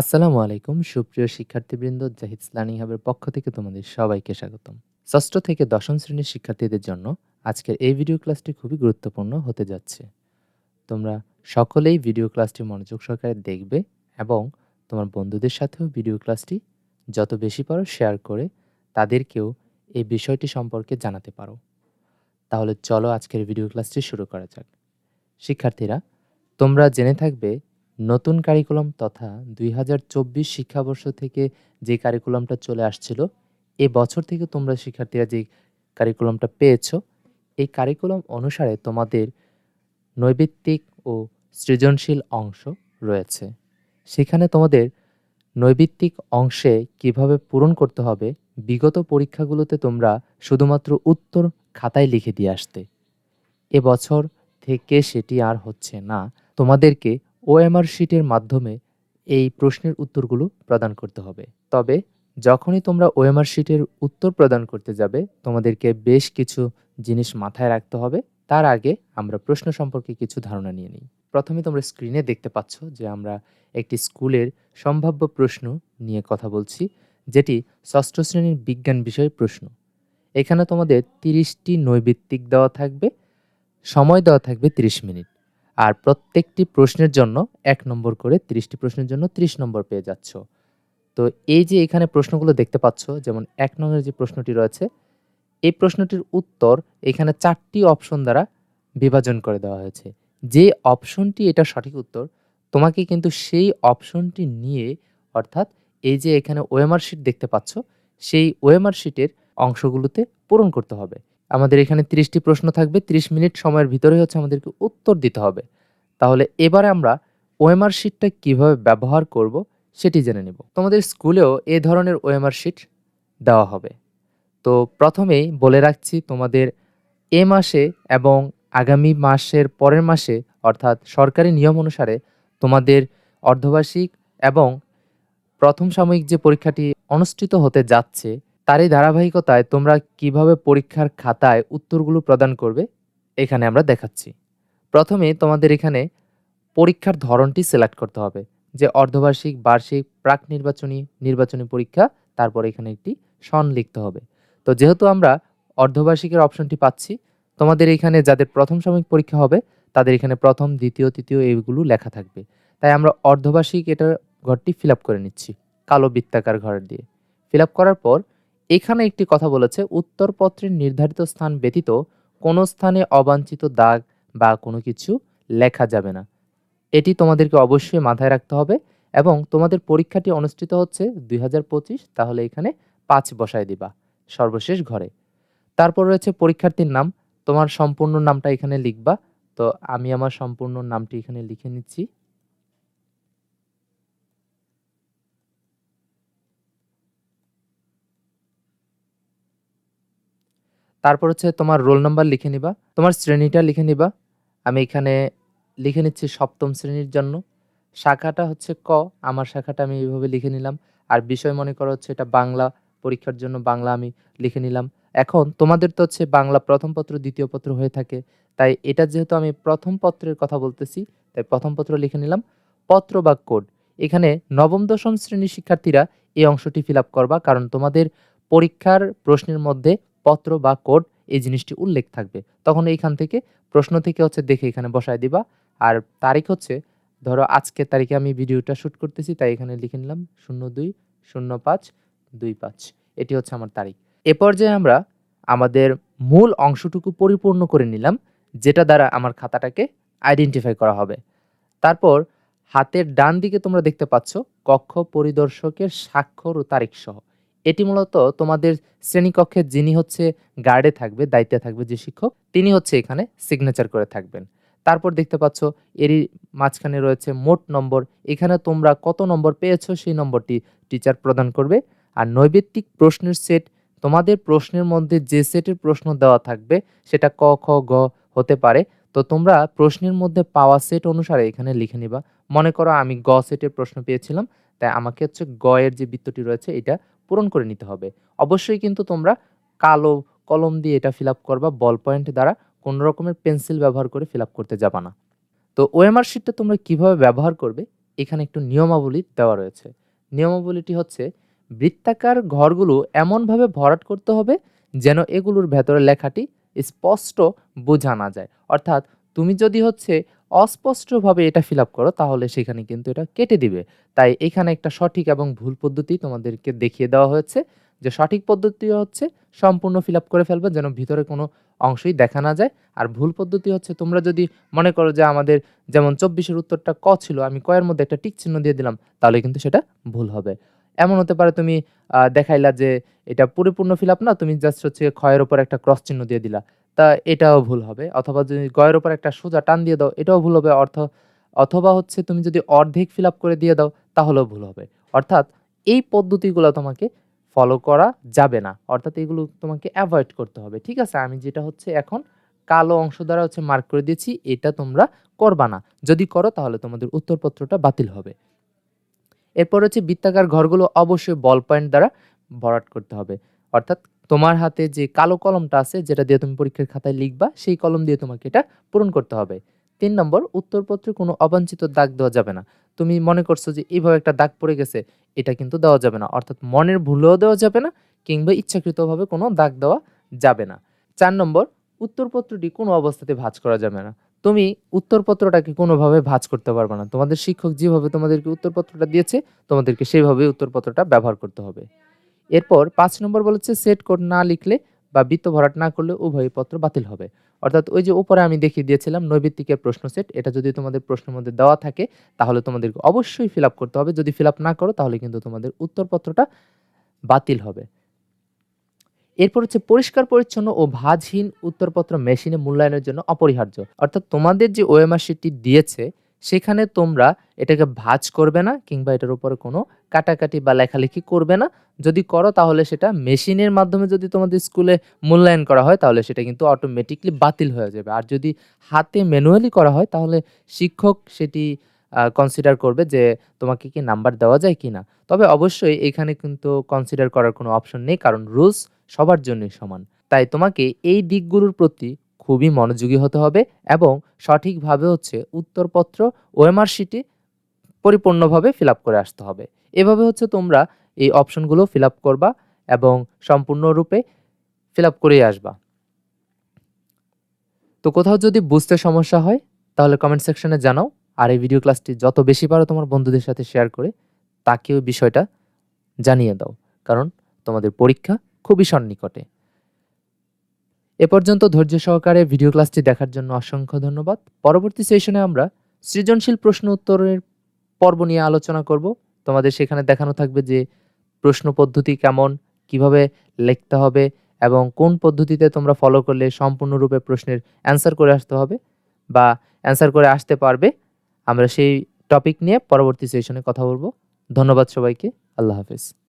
আসসালামু আলাইকুম, সুপ্রিয় শিক্ষার্থীবৃন্দ, জাহিদ লার্নিং হাবের পক্ষ থেকে তোমাদের সবাইকে স্বাগতম। ষষ্ঠ থেকে দশম শ্রেণির শিক্ষার্থীদের জন্য আজকের এই ভিডিও ক্লাসটি খুবই গুরুত্বপূর্ণ হতে যাচ্ছে। তোমরা সকলেই ভিডিও ক্লাসটি মনোযোগ সহকারে দেখবে এবং তোমার বন্ধুদের সাথেও ভিডিও ক্লাসটি যত বেশি পারো শেয়ার করে তাদেরকেও এই বিষয়টি সম্পর্কে জানাতে পারো। তাহলে চলো আজকের ভিডিও ক্লাসটি শুরু করা যাক। শিক্ষার্থীরা, তোমরা জেনে থাকবে নতুন কারিকুলাম তথা দুই হাজার চব্বিশ শিক্ষাবর্ষ থেকে যে কারিকুলামটা চলে আসছিল, এ বছর থেকে তোমরা শিক্ষার্থীরা যে কারিকুলামটা পেয়েছ, এই কারিকুলাম অনুসারে তোমাদের নৈবিত্তিক ও সৃজনশীল অংশ রয়েছে। সেখানে তোমাদের নৈবিত্তিক অংশে কীভাবে পূরণ করতে হবে, বিগত পরীক্ষাগুলোতে তোমরা শুধুমাত্র উত্তর খাতায় লিখে দিয়ে আসতে। এবছর থেকে সেটি আর হচ্ছে না। তোমাদেরকে ওএমআর শিটের মাধ্যমে এই প্রশ্নের উত্তরগুলো প্রদান করতে হবে। তবে যখনই তোমরা ওএমআর শিটের উত্তর প্রদান করতে যাবে, তোমাদেরকে বেশ কিছু জিনিস মাথায় রাখতে হবে। তার আগে আমরা প্রশ্ন সম্পর্কে কিছু ধারণা নিয়ে নিই। প্রথমে তোমরা স্ক্রিনে দেখতে পাচ্ছ যে আমরা একটি স্কুলের সম্ভাব্য প্রশ্ন নিয়ে কথা বলছি, যেটি ষষ্ঠ শ্রেণির বিজ্ঞান বিষয়ের প্রশ্ন। এখানে তোমাদের তিরিশটি নৈবিত্তিক দেওয়া থাকবে, সময় দেওয়া থাকবে তিরিশ মিনিট। আর প্রত্যেকটি প্রশ্নের জন্য এক নম্বর করে তিরিশটি প্রশ্নের জন্য ত্রিশ নম্বর পেয়ে যাচ্ছ। তো এই যে এখানে প্রশ্নগুলো দেখতে পাচ্ছ, যেমন এক নম্বরের যে প্রশ্নটি রয়েছে, এই প্রশ্নটির উত্তর এখানে চারটি অপশন দ্বারা বিভাজন করে দেওয়া হয়েছে। যে অপশনটি এটা সঠিক উত্তর, তোমাকে কিন্তু সেই অপশনটি নিয়ে অর্থাৎ এই যে এখানে ওএমআর শিট দেখতে পাচ্ছ, সেই ওএমআর শিটের অংশগুলোতে পূরণ করতে হবে। আমাদের এখানে তিরিশটি প্রশ্ন থাকবে, তিরিশ মিনিট সময়ের ভিতরে হচ্ছে আমাদেরকে উত্তর দিতে হবে। তাহলে এবারে আমরা ওএমআর শিটটা কীভাবে ব্যবহার করব সেটি জেনে নেব। তোমাদের স্কুলেও এ ধরনের ওএমআর শিট দেওয়া হবে। তো প্রথমেই বলে রাখছি, তোমাদের এ মাসে এবং আগামী মাসের পরের মাসে, অর্থাৎ সরকারি নিয়ম অনুসারে তোমাদের অর্ধবার্ষিক এবং প্রথম সাময়িক যে পরীক্ষাটি অনুষ্ঠিত হতে যাচ্ছে তারই ধারাবাহিকতায় তোমরা কীভাবে পরীক্ষার খাতায় উত্তরগুলো প্রদান করবে, এখানে আমরা দেখাচ্ছি। প্রথমে তোমাদের এখানে পরীক্ষার ধরনটি সিলেক্ট করতে হবে, যে অর্ধবার্ষিক, বার্ষিক, প্রাক নির্বাচনী নির্বাচনী পরীক্ষা, তারপর এখানে একটি সন লিখতে হবে। তো যেহেতু আমরা অর্ধবার্ষিকের অপশনটি পাচ্ছি, তোমাদের এখানে যাদের প্রথম সাময়িক পরীক্ষা হবে, তাদের এখানে প্রথম, দ্বিতীয়, তৃতীয় এইগুলো লেখা থাকবে। তাই আমরা অর্ধবার্ষিক এটার ঘরটি ফিল করে নিচ্ছি, কালো বৃত্তাকার ঘর দিয়ে। ফিল করার পর এখানে একটি কথা বলেছে, উত্তরপত্রের নির্ধারিত স্থান ব্যতীত কোনো স্থানে অবাঞ্ছিত দাগ বা কোনো কিছু লেখা যাবে না। এটি তোমাদেরকে অবশ্যই মাথায় রাখতে হবে এবং তোমাদের পরীক্ষাটি অনুষ্ঠিত হচ্ছে দুই হাজার পঁচিশ, তাহলে এখানে পাঁচ বসায় দিবা, সর্বশেষ ঘরে। তারপর রয়েছে পরীক্ষার্থীর নাম, তোমার সম্পূর্ণ নামটা এখানে লিখবা। তো আমি আমার সম্পূর্ণ নামটি এখানে লিখে নিচ্ছি। তারপর হচ্ছে তোমার রোল নাম্বার লিখে নিবা, তোমার শ্রেণীটা লিখে নিবা। আমি এখানে লিখে নিচ্ছি সপ্তম শ্রেণির জন্য। শাখাটা হচ্ছে ক, আমার শাখাটা আমি এইভাবে লিখে নিলাম। আর বিষয় মনে করো হচ্ছে এটা বাংলা, পরীক্ষার জন্য বাংলা আমি লিখে নিলাম। এখন তোমাদের তো হচ্ছে বাংলা প্রথম পত্র, দ্বিতীয় পত্র হয়ে থাকে। তাই এটা যেহেতু আমি প্রথম পত্রের কথা বলতেছি, তাই প্রথম পত্র লিখে নিলাম। পত্র বা কোড। এখানে নবম, দশম শ্রেণির শিক্ষার্থীরা এই অংশটি ফিল করবা। কারণ তোমাদের পরীক্ষার প্রশ্নের মধ্যে পত্র বা কোড এই জিনিসটি উল্লেখ থাকবে। তখন এইখান থেকে প্রশ্ন থেকে হচ্ছে দেখে এখানে বসায় দিবা। আর তারিখ হচ্ছে, ধরো আজকের তারিখে আমি ভিডিওটা শ্যুট করতেছি, তাই এখানে লিখে নিলাম শূন্য দুই, শূন্য পাঁচ, দুই পাঁচ। এটি হচ্ছে আমার তারিখ। এ পর্যায়ে আমরা আমাদের মূল অংশটুকু পরিপূর্ণ করে নিলাম, যেটা দ্বারা আমার খাতাটাকে আইডেন্টিফাই করা হবে। তারপর হাতের ডান দিকে তোমরা দেখতে পাচ্ছ কক্ষ পরিদর্শকের স্বাক্ষর ও তারিখ সহ এটি মূলত তোমাদের শ্রেণীকক্ষের যিনি হচ্ছে গার্ডে থাকবে, দায়িত্বে থাকবে যে শিক্ষক, তিনি হচ্ছে এখানে সিগনেচার করে থাকবেন। তারপর দেখতে পাচ্ছ, এরই মাঝখানে রয়েছে মোট নম্বর। এখানে তোমরা কত নম্বর পেয়েছ সেই নম্বরটি টিচার প্রদান করবে। আর নৈবেত্তিক প্রশ্নের সেট তোমাদের প্রশ্নের মধ্যে যে সেটের প্রশ্ন দেওয়া থাকবে, সেটা ক, খ, গ হতে পারে। তো তোমরা প্রশ্নের মধ্যে পাওয়া সেট অনুসারে এখানে লিখে নিবা। মনে করো আমি গ সেটের প্রশ্ন পেয়েছিলাম, তাই আমাকে হচ্ছে গ এর যে বৃত্তটি রয়েছে, এটা পূরণ করে নিতে হবে। অবশ্যই কিন্তু তোমরা কালো কলম দিয়ে এটা ফিল আপ করবা, বল পয়েন্ট দ্বারা কোনো রকমের পেন্সিল ব্যবহার করে ফিল আপ করতে যাবা না। তো ওএমআর শিটটা তোমরা কীভাবে ব্যবহার করবে, এখানে একটু নিয়মাবলী দেওয়া রয়েছে। নিয়মাবলীটি হচ্ছে, বৃত্তাকার ঘরগুলো এমনভাবে ভরাট করতে হবে যেন এগুলোর ভেতরে লেখাটি স্পষ্ট বোঝা না যায়। অর্থাৎ তুমি যদি হচ্ছে অস্পষ্টভাবে এটা ফিল আপ করো, তাহলে সেখানে কিন্তু এটা কেটে দিবে। তাই এখানে একটা সঠিক এবং ভুল পদ্ধতি তোমাদেরকে দেখিয়ে দেওয়া হয়েছে। যে সঠিক পদ্ধতি হচ্ছে সম্পূর্ণ ফিল আপ করে ফেলবে, যেন ভিতরে কোনো অংশই দেখা না যায়। আর ভুল পদ্ধতি হচ্ছে তোমরা যদি মনে করো যে আমাদের যেমন চব্বিশের উত্তরটা ক ছিল, আমি কয়ের মধ্যে একটা টিক চিহ্ন দিয়ে দিলাম, তাহলে কিন্তু সেটা ভুল হবে। এমন হতে পারে তুমি দেখাইলা যে এটা পরিপূর্ণ ফিল আপ না, তুমি জাস্ট হচ্ছে ক্ষয়ের ওপর একটা ক্রস চিহ্ন দিয়ে দিলা। তা এটাও ভুল হবে। অথবা যদি গয়ের ওপর একটা সোজা টান দিয়ে দাও, এটাও ভুল হবে। অর্থ, অথবা হচ্ছে তুমি যদি অর্ধেক ফিল আপ করে দিয়ে দাও, তাহলেও ভুল হবে। অর্থাৎ এই পদ্ধতিগুলো তোমাকে ফলো করা যাবে না। অর্থাৎ এগুলো তোমাকে অ্যাভয়েড করতে হবে। ঠিক আছে? আমি যেটা হচ্ছে এখন কালো অংশ দ্বারা হচ্ছে মার্ক করে দিয়েছি, এটা তোমরা করবা না। যদি করো, তাহলে তোমাদের উত্তরপত্রটা বাতিল হবে। এরপর হচ্ছে বৃত্তাকার ঘরগুলো অবশ্যই বল পয়েন্ট দ্বারা ভরাট করতে হবে। অর্থাৎ তোমার হাতে যে কালো কলমটা আছে, যেটা দিয়ে তুমি পরীক্ষার খাতায় লিখবা, সেই কলম দিয়ে তোমাকে এটা পূরণ করতে হবে। তিন নম্বর, উত্তরপত্রে কোনো অবাঞ্ছিত দাগ দেওয়া যাবে না। তুমি মনে করছ যে এইভাবে একটা দাগ পড়ে গেছে, এটা কিন্তু দেওয়া যাবে না। অর্থাৎ মনের ভুলেও দেওয়া যাবে না, কিংবা ইচ্ছাকৃতভাবে কোনো দাগ দেওয়া যাবে না। চার নম্বর, উত্তরপত্রটি কোনো অবস্থাতে ভাঁজ করা যাবে না। তুমি উত্তরপত্রটাকে কোনোভাবে ভাঁজ করতে পারবে না। তোমাদের শিক্ষক যেভাবে তোমাদেরকে উত্তরপত্রটা দিয়েছে, তোমাদেরকে সেইভাবে উত্তরপত্রটা ব্যবহার করতে হবে। এরপর পাঁচ নম্বর বলেছে সেট কোড না লিখলে বা বৃত্ত ভরাট না করলে উভয় পত্র বাতিল হবে। অর্থাৎ ওই যে উপরে আমি দেখিয়ে দিয়েছিলাম, নৈবিত্তিকের প্রশ্ন সেট এটা যদি তোমাদের প্রশ্নের মধ্যে দেওয়া থাকে, তাহলে তোমাদেরকে অবশ্যই ফিল করতে হবে। যদি ফিল না করো, তাহলে কিন্তু তোমাদের উত্তরপত্রটা বাতিল হবে। এরপর হচ্ছে, পরিষ্কার, পরিচ্ছন্ন ও ভাজহীন উত্তরপত্র মেশিনে মূল্যায়নের জন্য অপরিহার্য। অর্থাৎ তোমাদের যে ওএমআর শিটটি দিয়েছে সেখানে তোমরা এটাকে ভাঁজ করবে না কিংবা এটার উপরে কোনো কাটাকাটি বা লেখালেখি করবে না। যদি করো তাহলে সেটা মেশিনের মাধ্যমে যদি তোমাদের স্কুলে মূল্যায়ন করা হয় তাহলে সেটা কিন্তু অটোমেটিকলি বাতিল হয়ে যাবে। আর যদি হাতে ম্যানুয়ালি করা হয় তাহলে শিক্ষক সেটি কনসিডার করবে যে তোমাকে কি নাম্বার দেওয়া যায় কি না। তবে অবশ্যই এখানে কিন্তু কনসিডার করার কোনো অপশন নেই, কারণ রুলস সবার জন্যই সমান। তাই তোমাকে এই দিকগুলোর প্রতি খুবই মনোযোগী হতে হবে এবং সঠিকভাবে হচ্ছে উত্তরপত্র ওএমআর শিটে পরিপূর্ণভাবে ফিল করে আসতে হবে। এভাবে হচ্ছে তোমরা এই অপশনগুলো ফিল করবা এবং সম্পূর্ণরূপে ফিল আপ করেই আসবা। তো কোথাও যদি বুঝতে সমস্যা হয়, তাহলে কমেন্ট সেকশনে জানাও। আর এই ভিডিও ক্লাসটি যত বেশি পারো তোমার বন্ধুদের সাথে শেয়ার করে তাকেও বিষয়টা জানিয়ে দাও। কারণ তোমাদের পরীক্ষা খুবই সন্নিকটে। এ পর্যন্ত ধৈর্য সহকারে ভিডিও ক্লাসটি দেখার জন্য অসংখ্য ধন্যবাদ। পরবর্তী সেশনে আমরা সৃজনশীল প্রশ্ন উত্তরের পর্ব নিয়ে আলোচনা করব। তোমাদের সেখানে দেখানো থাকবে যে প্রশ্ন পদ্ধতি কেমন, কীভাবে লিখতে হবে এবং কোন পদ্ধতিতে তোমরা ফলো করলে সম্পূর্ণরূপে প্রশ্নের অ্যান্সার করে আসতে হবে বা অ্যান্সার করে আসতে পারবে। আমরা সেই টপিক নিয়ে পরবর্তী সেশনে কথা বলব। ধন্যবাদ সবাইকে। আল্লাহ হাফেজ।